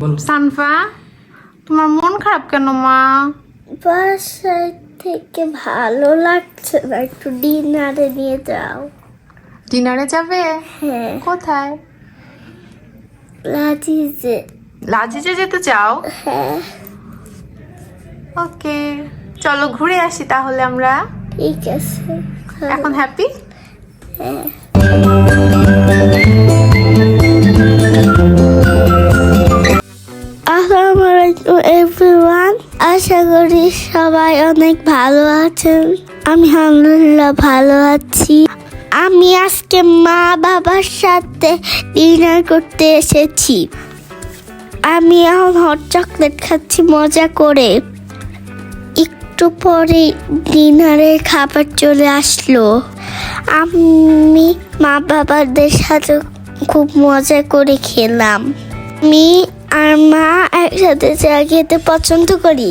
বলো সানফা তোমার মন খারাপ কেন মা? বাসায় থেকে ভালো লাগছে না একটু ডিনারে নিয়ে যাও। ডিনারে যাবে? হ্যাঁ। কোথায়? লাজিজে। লাজিজে যেতে চাও? হ্যাঁ। ওকে চলো ঘুরে আসি তাহলে আমরা। ঠিক আছে। এখন হ্যাপি হ্যাঁ। আশা করি সবাই অনেক ভালো আছেন। আমি আলহামদুলিল্লাহ ভালো আছি। আমি আজকে মা বাবার সাথে ডিনার করতে এসেছি। আমি এখন হট চকলেট খাচ্ছি, মজা করে। একটু পরে ডিনারের খাবার চলে আসলো। আমি মা বাবাদের সাথে খুব মজা করে খেলাম। আমি আর মা একসাথে চা খেতে পছন্দ করি।